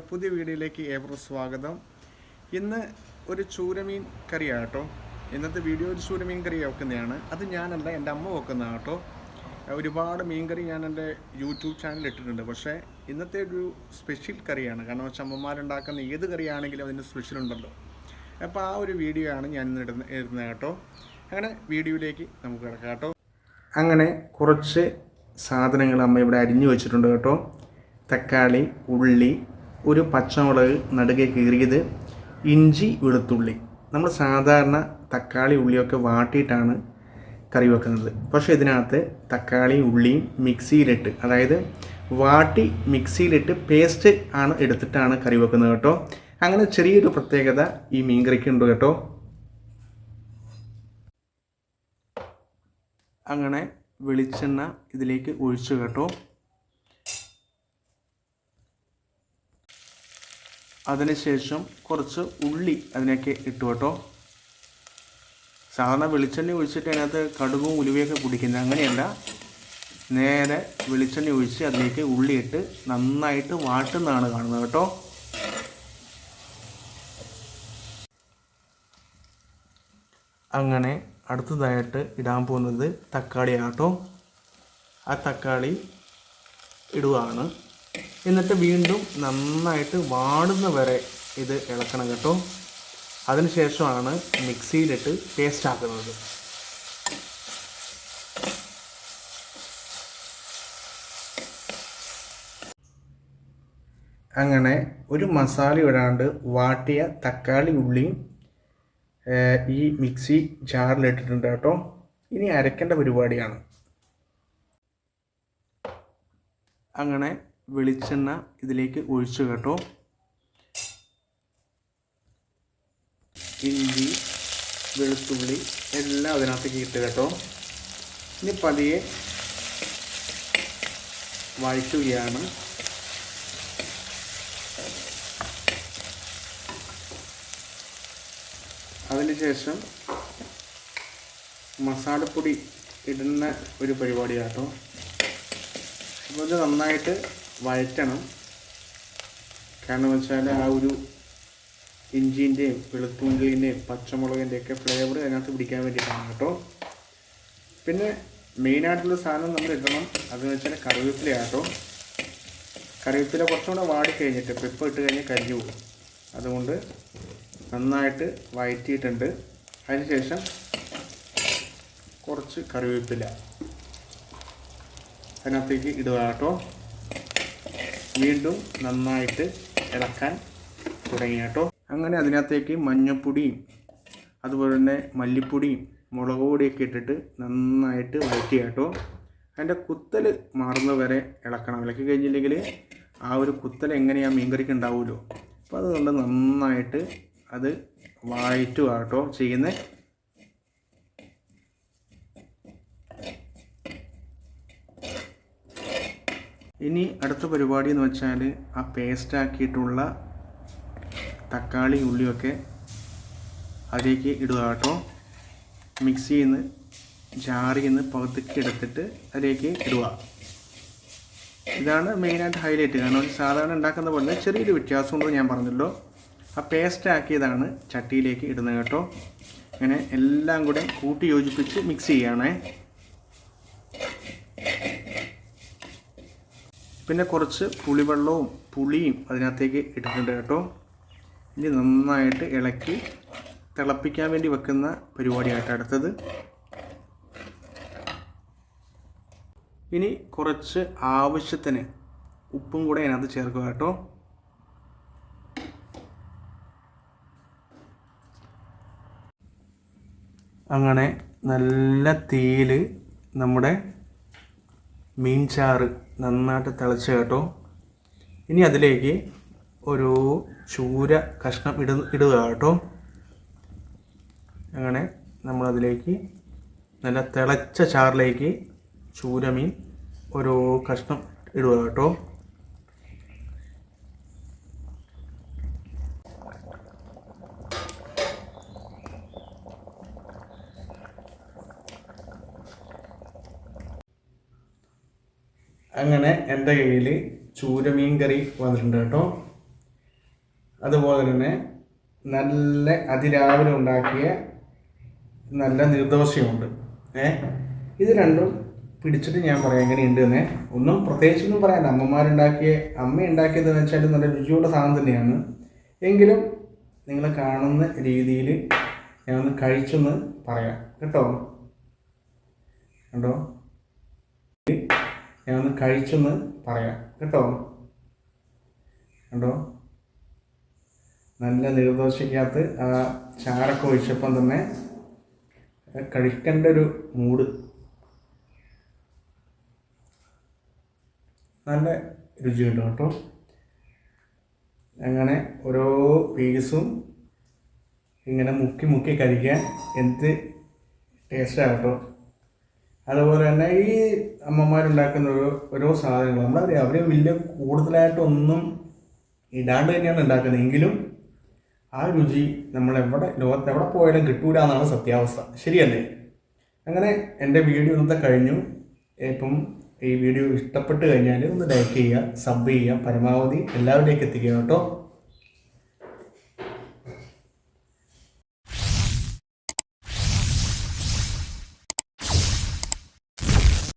എന്റെ പുതിയ വീഡിയോയിലേക്ക് ഏവർക്കും സ്വാഗതം. ഇന്ന് ഒരു ചൂരമീൻ കറിയാണ് കേട്ടോ. ഇന്നത്തെ വീഡിയോ ഒരു ചൂരമീൻ കറി വെക്കുന്നതാണ്. അത് ഞാനല്ല എന്റെ അമ്മ വെക്കുന്നതാണ് കേട്ടോ. ഒരുപാട് മീൻ കറി ഞാൻ എന്റെ യൂട്യൂബ് ചാനലിൽ ഇട്ടിട്ടുണ്ട്. പക്ഷേ ഇന്നത്തെ ഒരു സ്പെഷ്യൽ കറിയാണ്. കാരണം വെച്ചാൽ അമ്മമാരുണ്ടാക്കുന്ന ഏത് കറിയാണെങ്കിലും അതിന്റെ സ്പെഷ്യൽ ഉണ്ടല്ലോ. അപ്പോൾ ആ ഒരു വീഡിയോ ആണ് ഞാൻ ഇന്ന് ഇടുന്ന ഇടുന്നത് കേട്ടോ. അങ്ങനെ വീഡിയോയിലേക്ക് നമുക്ക് കിടക്കാം കേട്ടോ. അങ്ങനെ കുറച്ച് സാധനങ്ങൾ അമ്മ ഇവിടെ അരിഞ്ഞു വെച്ചിട്ടുണ്ട് കേട്ടോ. തക്കാളി ഉള്ളി ഒരു പച്ചമുളക് നടുകെ കീറിയത് ഇഞ്ചി വെളുത്തുള്ളി. നമ്മൾ സാധാരണ തക്കാളി ഉള്ളിയൊക്കെ വാട്ടിയിട്ടാണ് കറി വെക്കുന്നത്. പക്ഷേ ഇതിനകത്ത് തക്കാളി ഉള്ളിയും മിക്സിയിലിട്ട് അതായത് വാട്ടി മിക്സിയിലിട്ട് പേസ്റ്റ് ആണ് എടുത്തിട്ടാണ് കറി വെക്കുന്നത് കേട്ടോ. അങ്ങനെ ചെറിയൊരു പ്രത്യേകത ഈ മീൻ കറിക്കുണ്ട് കേട്ടോ. അങ്ങനെ വെളിച്ചെണ്ണ ഇതിലേക്ക് ഒഴിച്ചു കേട്ടോ. അതിനുശേഷം കുറച്ച് ഉള്ളി അതിനൊക്കെ ഇട്ടു കേട്ടോ. സാധാരണ വെളിച്ചെണ്ണ ഒഴിച്ചിട്ട് അതിനകത്ത് കടുകും ഉലുവയൊക്കെ കുടിക്കുന്നത് അങ്ങനെയല്ല. നേരെ വെളിച്ചെണ്ണ ഒഴിച്ച് അതിലേക്ക് ഉള്ളി ഇട്ട് നന്നായിട്ട് വാട്ടുന്നതാണ് കാണുന്നത് കേട്ടോ. അങ്ങനെ അടുത്തതായിട്ട് ഇടാൻ പോകുന്നത് തക്കാളി കേട്ടോ. ആ തക്കാളി ഇടുകയാണ് എന്നിട്ട് വീണ്ടും നന്നായിട്ട് വാടുന്ന വരെ ഇത് ഇളക്കണം കേട്ടോ. അതിനുശേഷമാണ് മിക്സിയിലിട്ട് പേസ്റ്റ് ആക്കുന്നത്. അങ്ങനെ ഒരു മസാല ഇടാണ്ട് വാട്ടിയ തക്കാളി ഉള്ളിയും ഈ മിക്സി ജാറിലിട്ടിട്ടുണ്ട് കേട്ടോ. ഇനി അരക്കേണ്ട പരിപാടിയാണ്. അങ്ങനെ വെളിച്ചെണ്ണ ഇതിലേക്ക് ഒഴിച്ചു കേട്ടോ. ഇഞ്ചി വെളുത്തുള്ളി എല്ലാം അതിനകത്തേക്ക് ഇട്ട് കേട്ടോ. ഇനി പതിയെ വഴറ്റുകയാണ്. അതിനുശേഷം മസാലപ്പൊടി ഇടുന്ന ഒരു പരിപാടിയാണ് കേട്ടോ അപ്പോൾ ഇത് നന്നായിട്ട് വഴറ്റണം. കാരണം വെച്ചാൽ ആ ഒരു ഇഞ്ചിന്റെയും വെളുത്തുള്ളിന്റെയും പച്ചമുളകിന്റെയും ഒക്കെ ഫ്ലേവർ അതിനകത്ത് പിടിക്കാൻ വേണ്ടിയിട്ടാണ് കേട്ടോ. പിന്നെ മെയിനായിട്ടുള്ള സാധനം നമ്മൾ ഇടണം. അതെന്ന് വെച്ചാൽ കറിവേപ്പിലയാണ് കേട്ടോ. കറിവേപ്പില കുറച്ചും കൂടെ വാടി കഴിഞ്ഞിട്ട് ഇപ്പോൾ ഇട്ട് കഴിഞ്ഞാൽ കരിഞ്ഞു പോകും. അതുകൊണ്ട് നന്നായിട്ട് വഴറ്റിയിട്ടുണ്ട്. അതിനുശേഷം കുറച്ച് കറിവേപ്പില അതിനകത്തേക്ക് ഇടുക കേട്ടോ. വീണ്ടും നന്നായിട്ട് ഇളക്കാൻ തുടങ്ങി കേട്ടോ. അങ്ങനെ അതിനകത്തേക്ക് മഞ്ഞപ്പൊടിയും അതുപോലെ തന്നെ മല്ലിപ്പൊടിയും മുളക് പൊടിയൊക്കെ ഇട്ടിട്ട് നന്നായിട്ട് വഴറ്റി കേട്ടോ. അതിന്റെ കുത്തൽ മാറുന്നത് വരെ ഇളക്കണം. ഇളക്കി കഴിഞ്ഞില്ലെങ്കിൽ ആ ഒരു കുത്തൽ എങ്ങനെയാണ് മീൻകറിക്ക് ഉണ്ടാവുമല്ലോ. അപ്പോൾ അതുകൊണ്ട് നന്നായിട്ട് അത് വഴറ്റുക കേട്ടോ ചെയ്യുന്നത്. ഇനി അടുത്ത പരിപാടി എന്ന് വെച്ചാൽ ആ പേസ്റ്റ് ആക്കിയിട്ടുള്ള തക്കാളി ഉള്ളിയൊക്കെ അതിലേക്ക് ഇടുക കേട്ടോ. മിക്സിയിൽ നിന്ന് ജാറിൽ നിന്ന് പകുതിക്ക് എടുത്തിട്ട് അതിലേക്ക് ഇടുക. ഇതാണ് മെയിനായിട്ട് ഹൈലൈറ്റ് കാരണം സാധാരണ ഉണ്ടാക്കുന്ന പോലെ ചെറിയൊരു ഉണ്ടോ ഞാൻ പറഞ്ഞല്ലോ. ആ പേസ്റ്റ് ആക്കിയതാണ് ചട്ടിയിലേക്ക് ഇടുന്നത് കേട്ടോ. അങ്ങനെ എല്ലാം കൂടെ കൂട്ടി യോജിപ്പിച്ച് മിക്സ് ചെയ്യണേ. പിന്നെ കുറച്ച് പുളിവെള്ളവും പുളിയും അതിനകത്തേക്ക് ഇട്ടിട്ടുണ്ട് കേട്ടോ. ഇനി നന്നായിട്ട് ഇളക്കി തിളപ്പിക്കാൻ വേണ്ടി വെക്കുന്ന പരിപാടിയായിട്ട് അടുത്തത് ഇനി കുറച്ച് ആവശ്യത്തിന് ഉപ്പും കൂടെ അതിനകത്ത് ചേർക്കുക കേട്ടോ. അങ്ങനെ നല്ല തീയിൽ നമ്മുടെ മീൻ ചാറ് നന്നായിട്ട് തിളച്ച് കേട്ടോ. ഇനി അതിലേക്ക് ഒരു ചൂര കഷ്ണം ഇട ഇടുക കേട്ടോ. അങ്ങനെ നമ്മളതിലേക്ക് നല്ല തിളച്ച ചാറിലേക്ക് ചൂരമീൻ ഒരു കഷ്ണം ഇടുക കേട്ടോ. അങ്ങനെ എന്റെ കയ്യിൽ ചൂരമീൻ കറി വന്നിട്ടുണ്ട് കേട്ടോ. അതുപോലെ തന്നെ നല്ല അതിരാവിലെ ഉണ്ടാക്കിയ നല്ല നിർദോഷമുണ്ട് ഏ ഇത് രണ്ടും പിടിച്ചിട്ട് ഞാൻ പറയാം എങ്ങനെയുണ്ട് തന്നെ ഒന്നും പ്രത്യേകിച്ചൊന്നും പറയാൻ അമ്മമാരുണ്ടാക്കിയ അമ്മ ഉണ്ടാക്കിയതെന്ന് വെച്ചാൽ നല്ല രുചിയുള്ള സാധനം തന്നെയാണ്. എങ്കിലും നിങ്ങൾ കാണുന്ന രീതിയിൽ ഞാനൊന്ന് കഴിച്ചെന്ന് പറയാം. കേട്ടോ? കണ്ടോ? കഴിച്ചെന്ന് കഴിച്ചൊന്ന് പറയാം. കേട്ടോ? കണ്ടോ? നല്ല നീർദോശയ്ക്കകത്ത് ആ ചാറൊക്കെ ഒഴിച്ചപ്പം തന്നെ കഴിക്കേണ്ട ഒരു മൂഡ്. നല്ല രുചിയുണ്ട് കേട്ടോ അങ്ങനെ ഓരോ പീസും ഇങ്ങനെ മുക്കി മുക്കി കഴിക്കാൻ എന്ത് ടേസ്റ്റാണ് കേട്ടോ. അതുപോലെ തന്നെ ഈ അമ്മമാരുണ്ടാക്കുന്ന ഓരോ ഓരോ സാധനങ്ങൾ. നമ്മൾ അവർ വലിയ കൂടുതലായിട്ടൊന്നും ഇടാണ്ട് തന്നെയാണ് ഉണ്ടാക്കുന്നത്. എങ്കിലും ആ രുചി നമ്മളെവിടെ ലോകത്ത് എവിടെ പോയാലും കിട്ടൂല എന്നാണ് സത്യാവസ്ഥ. ശരിയല്ലേ അങ്ങനെ എന്റെ വീഡിയോ ഇന്നത്തെ കഴിഞ്ഞു. ഇപ്പം ഈ വീഡിയോ ഇഷ്ടപ്പെട്ട് കഴിഞ്ഞാൽ ഒന്ന് ലൈക്ക് ചെയ്യുക സബ് ചെയ്യുക പരമാവധി എല്ലാവരിലേക്ക് എത്തിക്കുക കേട്ടോ.